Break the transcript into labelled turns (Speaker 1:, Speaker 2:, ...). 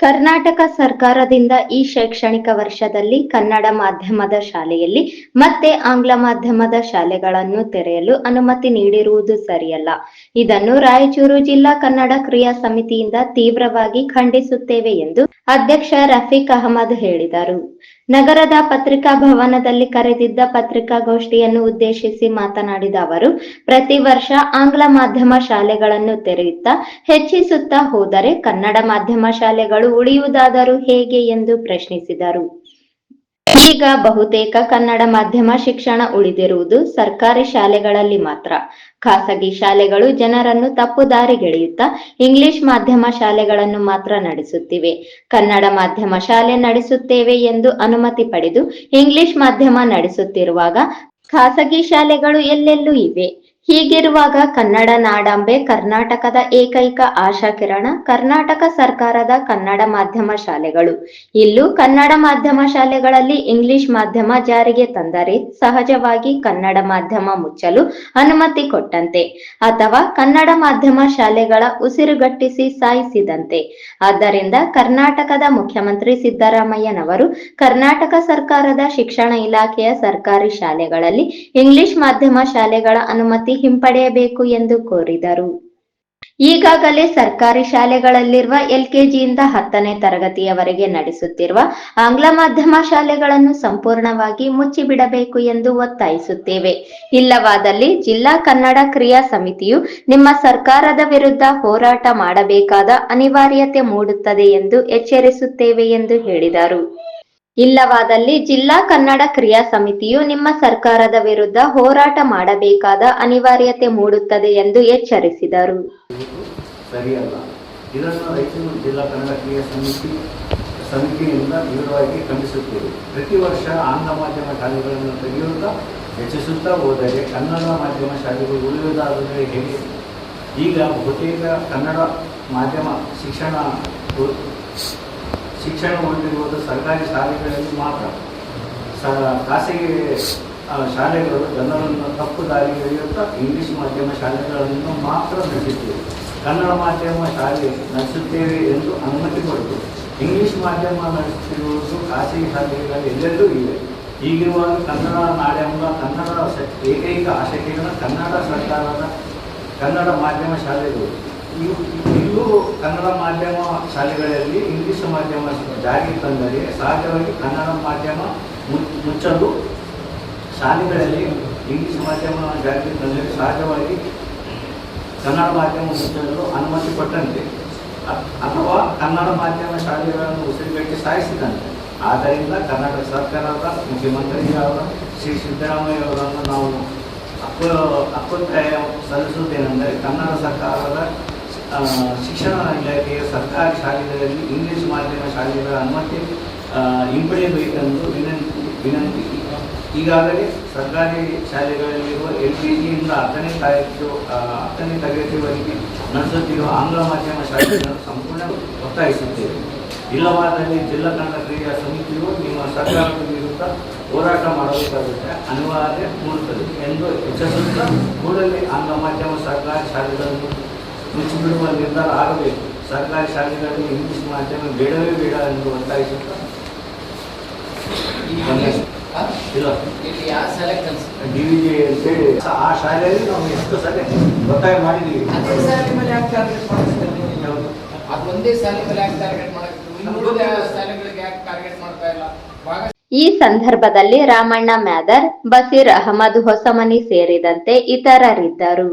Speaker 1: Karnataka ಸರ್ಕಾರದಿಂದ ಈ ಶೈಕ್ಷಣಿಕ ವರ್ಷದಲ್ಲಿ ಕನ್ನಡ ಮಾಧ್ಯಮದ ಶಾಲೆಯಲ್ಲಿ ಮತ್ತೆ ಆಂಗ್ಲ ಮಾಧ್ಯಮದ ಶಾಲೆಗಳನ್ನು ತೆರೆಯಲು ಅನುಮತಿ ನೀಡಿರುವುದು ಸರಿಯಲ್ಲ. ಇದನ್ನು ರಾಯಚೂರು ಜಿಲ್ಲಾ ಕನ್ನಡ ಕ್ರಿಯಾ ಸಮಿತಿಯಿಂದ ತೀವ್ರವಾಗಿ ಖಂಡಿಸುತ್ತೇವೆ ಎಂದು ಅಧ್ಯಕ್ಷ ರಫೀಕ್ ಅಹಮದ್ ಹೇಳಿದರು. ನಗರದ ಪತ್ರಿಕಾ ಭವನದಲ್ಲಿ ಕರೆದಿದ್ದ ಪತ್ರಿಕಾಗೋಷ್ಠಿಯನ್ನು ಉದ್ದೇಶಿಸಿ ಮಾತನಾಡಿದ ಅವರು, ಪ್ರತಿ ವರ್ಷ ಆಂಗ್ಲ ಮಾಧ್ಯಮ ಶಾಲೆಗಳನ್ನು ತೆರೆಯುತ್ತಾ ಹೆಚ್ಚಿಸುತ್ತಾ ಹೋದರೆ ಕನ್ನಡ ಮಾಧ್ಯಮ ಶಾಲೆಗಳು ಉಳಿಯುವುದಾದರೂ ಹೇಗೆ ಎಂದು ಪ್ರಶ್ನಿಸಿದರು. ಈಗ ಬಹುತೇಕ ಕನ್ನಡ ಮಾಧ್ಯಮ ಶಿಕ್ಷಣ ಉಳಿದಿರುವುದು ಸರ್ಕಾರಿ ಶಾಲೆಗಳಲ್ಲಿ ಮಾತ್ರ. ಖಾಸಗಿ ಶಾಲೆಗಳು ಜನರನ್ನು ತಪ್ಪು ದಾರಿಗೆಳೆಯುತ್ತಾ ಇಂಗ್ಲಿಷ್ ಮಾಧ್ಯಮ ಶಾಲೆಗಳನ್ನು ಮಾತ್ರ ನಡೆಸುತ್ತಿವೆ. ಕನ್ನಡ ಮಾಧ್ಯಮ ಶಾಲೆ ನಡೆಸುತ್ತೇವೆ ಎಂದು ಅನುಮತಿ ಪಡೆದು ಇಂಗ್ಲಿಷ್ ಮಾಧ್ಯಮ ನಡೆಸುತ್ತಿರುವಾಗ ಖಾಸಗಿ ಶಾಲೆಗಳು ಎಲ್ಲೆಲ್ಲೂ ಇವೆ. ಹೀಗಿರುವಾಗ ಕನ್ನಡ ನಾಡಾಂಬೆ, ಕರ್ನಾಟಕದ ಏಕೈಕ ಆಶಾ ಕಿರಣ, ಕರ್ನಾಟಕ ಸರ್ಕಾರದ ಕನ್ನಡ ಮಾಧ್ಯಮ ಶಾಲೆಗಳು. ಇಲ್ಲೂ ಕನ್ನಡ ಮಾಧ್ಯಮ ಶಾಲೆಗಳಲ್ಲಿ ಇಂಗ್ಲಿಷ್ ಮಾಧ್ಯಮ ಜಾರಿಗೆ ತಂದರೆ ಸಹಜವಾಗಿ ಕನ್ನಡ ಮಾಧ್ಯಮ ಮುಚ್ಚಲು ಅನುಮತಿ ಕೊಟ್ಟಂತೆ ಅಥವಾ ಕನ್ನಡ ಮಾಧ್ಯಮ ಶಾಲೆಗಳ ಉಸಿರುಗಟ್ಟಿಸಿ ಸಾಯಿಸಿದಂತೆ. ಆದ್ದರಿಂದ ಕರ್ನಾಟಕದ ಮುಖ್ಯಮಂತ್ರಿ ಸಿದ್ದರಾಮಯ್ಯನವರು ಕರ್ನಾಟಕ ಸರ್ಕಾರದ ಶಿಕ್ಷಣ ಇಲಾಖೆಯ ಸರ್ಕಾರಿ ಶಾಲೆಗಳಲ್ಲಿ ಇಂಗ್ಲಿಷ್ ಮಾಧ್ಯಮ ಶಾಲೆಗಳ ಅನುಮತಿ ಹಿಂಪಡೆಯಬೇಕು ಎಂದು ಕೋರಿದರು. ಈಗಾಗಲೇ ಸರ್ಕಾರಿ ಶಾಲೆಗಳಲ್ಲಿರುವ ಎಲ್ಕೆಜಿಯಿಂದ ಹತ್ತನೇ ತರಗತಿಯವರೆಗೆ ನಡೆಸುತ್ತಿರುವ ಆಂಗ್ಲ ಮಾಧ್ಯಮ ಶಾಲೆಗಳನ್ನು ಸಂಪೂರ್ಣವಾಗಿ ಮುಚ್ಚಿಬಿಡಬೇಕು ಎಂದು ಒತ್ತಾಯಿಸುತ್ತೇವೆ. ಇಲ್ಲವಾದಲ್ಲಿ ಜಿಲ್ಲಾ ಕನ್ನಡ ಕ್ರಿಯಾ ಸಮಿತಿಯು ನಿಮ್ಮ ಸರ್ಕಾರದ ವಿರುದ್ಧ ಹೋರಾಟ ಮಾಡಬೇಕಾದ ಅನಿವಾರ್ಯತೆ ಮೂಡುತ್ತದೆ ಎಂದು ಎಚ್ಚರಿಸುತ್ತೇವೆ ಎಂದು ಹೇಳಿದರು. ಇಲ್ಲವಾದಲ್ಲಿ ಜಿಲ್ಲಾ ಕನ್ನಡ ಕ್ರಿಯಾ ಸಮಿತಿಯು ನಿಮ್ಮ ಸರ್ಕಾರದ ವಿರುದ್ಧ ಹೋರಾಟ ಮಾಡಬೇಕಾದ ಅನಿವಾರ್ಯತೆ ಮೂಡುತ್ತದೆ ಎಂದು ಎಚ್ಚರಿಸಿದರು.
Speaker 2: ಸರಿಯಲ್ಲ. ಇದನ್ನು ರಾಯಚೂರು ಜಿಲ್ಲಾ ಕನ್ನಡ ಕ್ರಿಯಾ ಸಮಿತಿ ಸಮಿತಿಯಿಂದ ತೀವ್ರವಾಗಿ ಖಂಡಿಸುತ್ತೇವೆ. ಪ್ರತಿ ವರ್ಷ ಆಂಗ್ಲ ಮಾಧ್ಯಮ ಶಾಲೆಗಳನ್ನು ತೆಗೆಯುತ್ತಾ ಹೆಚ್ಚಿಸುತ್ತಾ ಹೋದರೆ ಕನ್ನಡ ಮಾಧ್ಯಮ ಶಾಲೆಗಳು ಉಳಿಯುವುದಾದರೆ ಹೇಗೆ? ಈಗ ಬಹುತೇಕ ಕನ್ನಡ ಮಾಧ್ಯಮ ಶಿಕ್ಷಣ ಶಿಕ್ಷಣ ಹೊಂದಿರುವುದು ಸರ್ಕಾರಿ ಶಾಲೆಗಳಲ್ಲಿ ಮಾತ್ರ. ಖಾಸಗಿ ಶಾಲೆಗಳು ಜನರನ್ನು ತಪ್ಪು ದಾರಿ ಎಳೆಯುತ್ತಾ ಇಂಗ್ಲಿಷ್ ಮಾಧ್ಯಮ ಶಾಲೆಗಳನ್ನು ಮಾತ್ರ ನಡೆಸುತ್ತೇವೆ. ಕನ್ನಡ ಮಾಧ್ಯಮ ಶಾಲೆ ನಡೆಸುತ್ತೇವೆ ಎಂದು ಅನುಮತಿ ಕೊಡುತ್ತೆ. ಇಂಗ್ಲಿಷ್ ಮಾಧ್ಯಮ ನಡೆಸುತ್ತಿರುವುದು ಖಾಸಗಿ ಶಾಲೆಗಳಲ್ಲಿ ಎಲ್ಲೆಲ್ಲೂ ಇವೆ ಈಗಿರುವಾಗ ಕನ್ನಡ ನಾಡೆಂಬ, ಕನ್ನಡ ಏಕೈಕ ಆಸಕ್ತಿಗಳ ಕನ್ನಡ ಸರ್ಕಾರದ, ಕನ್ನಡ ಮಾಧ್ಯಮ ಶಾಲೆಗಳು ಇಲ್ಲೂ ಕನ್ನಡ ಮಾಧ್ಯಮ ಶಾಲೆಗಳಲ್ಲಿ ಇಂಗ್ಲಿಷ್ ಮಾಧ್ಯಮ ಜಾರಿಗೆ ತಂದರೆ ಸಹಜವಾಗಿ ಕನ್ನಡ ಮಾಧ್ಯಮ ಮುಚ್- ಮುಚ್ಚಲು ಶಾಲೆಗಳಲ್ಲಿ ಇಂಗ್ಲಿಷ್ ಮಾಧ್ಯಮ ಜಾರಿಗೆ ತಂದರೆ ಸಹಜವಾಗಿ ಕನ್ನಡ ಮಾಧ್ಯಮ ಮುಚ್ಚಲು ಅನುಮತಿ ಕೊಟ್ಟಂತೆ. ಅಥವಾ ಕನ್ನಡ ಮಾಧ್ಯಮ ಶಾಲೆಗಳನ್ನು ಉಸಿರುಗಟ್ಟಿ ಸಾಯಿಸಿದಂತೆ. ಆದ್ದರಿಂದ ಕರ್ನಾಟಕ ಸರ್ಕಾರದ ಮುಖ್ಯಮಂತ್ರಿಯವರ ಶ್ರೀ ಸಿದ್ದರಾಮಯ್ಯ ಅವರನ್ನು ನಾವು ಅಪ್ಪ ಅಪ್ಪತ್ತಾಯ ಸಲ್ಲಿಸುವುದೇನೆಂದರೆ ಕನ್ನಡ ಸರ್ಕಾರದ ಶಿಕ್ಷಣ ಇಲಾಖೆಯ ಸರ್ಕಾರಿ ಶಾಲೆಗಳಲ್ಲಿ ಇಂಗ್ಲಿಷ್ ಮಾಧ್ಯಮ ಶಾಲೆಗಳ ಅನುಮತಿ ಹಿಂಪಡೆಯಬೇಕೆಂದು ವಿನಂತಿ ವಿನಂತಿ. ಈಗಾಗಲೇ ಸರ್ಕಾರಿ ಶಾಲೆಗಳಲ್ಲಿರುವ ಎಲ್ ಪಿ ಜಿಯಿಂದ ಹತ್ತನೇ ತಾರೀಕು ಹತ್ತನೇ ತರಗತಿವರೆಗೆ ನಡೆಸುತ್ತಿರುವ ಆಂಗ್ಲ ಮಾಧ್ಯಮ ಶಾಲೆಗಳನ್ನು ಸಂಪೂರ್ಣ ಒತ್ತಾಯಿಸುತ್ತೇವೆ. ಇಲ್ಲವಾದಲ್ಲಿ ಜಿಲ್ಲಾ ಕನ್ನಡ ಕ್ರೀಡಾ ಸಮಿತಿಯು ನಿಮ್ಮ ಸರ್ಕಾರದ ವಿರುದ್ಧ ಹೋರಾಟ ಮಾಡಬೇಕಾಗುತ್ತೆ. ಅನಿವಾರ್ಯ ಮೂಡುತ್ತದೆ ಎಂದು ಎಚ್ಚರಿಸುತ್ತಾ ಕೂಡಲೇ ಆಂಗ್ಲ ಮಾಧ್ಯಮ ಸರ್ಕಾರಿ ಶಾಲೆಗಳನ್ನು ಮುಚ್ಚಿಬಿಡುವ ನಿರ್ಧಾರ ಆಗಬೇಕು. ಸರ್ಕಾರಿ ಶಾಲೆಗಳಲ್ಲಿ ಇಂಗ್ಲಿಷ್ ಮಾಧ್ಯಮ ಬೇಡವೇ ಬೇಡ ಎಂದು ಒತ್ತಾಯಿಸುತ್ತಾ? ಇಲ್ಲ
Speaker 3: ಇಲ್ಲಿ ಯಾವ ಶಾಲೆ ಕಲ್ಸ
Speaker 2: ಡಿ ವಿ ಜೆ ಅಂತೇಳಿ ಆ ಶಾಲೆಯಲ್ಲಿ ನಾವು ಎಷ್ಟು ಸಲ ಒತ್ತಾಯ ಮಾಡಿದ್ದೀವಿ?
Speaker 3: ಅದೇ ಶಾಲೆ ಮೇಲೆ ಯಾಕೆ ಟಾರ್ಗೆಟ್ ಮಾಡ್ತಿದ್ದೀರಿ? ಅದು ಒಂದೇ ಶಾಲೆ ಮೇಲೆ ಯಾಕೆ ಟಾರ್ಗೆಟ್ ಮಾಡಕ್ಕೆ ಇನ್ನುಳಿದ ಶಾಲೆಗಳಿಗೆ ಯಾಕೆ ಟಾರ್ಗೆಟ್ ಮಾಡ್ತಾ ಇಲ್ಲ? ಭಾಗ
Speaker 1: ಈ ಸಂದರ್ಭದಲ್ಲಿ ರಾಮಣ್ಣ ಮ್ಯಾದರ್ ಬಸೀರ್ ಅಹಮದ್ ಹೊಸಮನಿ ಸೇರಿದಂತೆ ಇತರರಿದ್ದರು.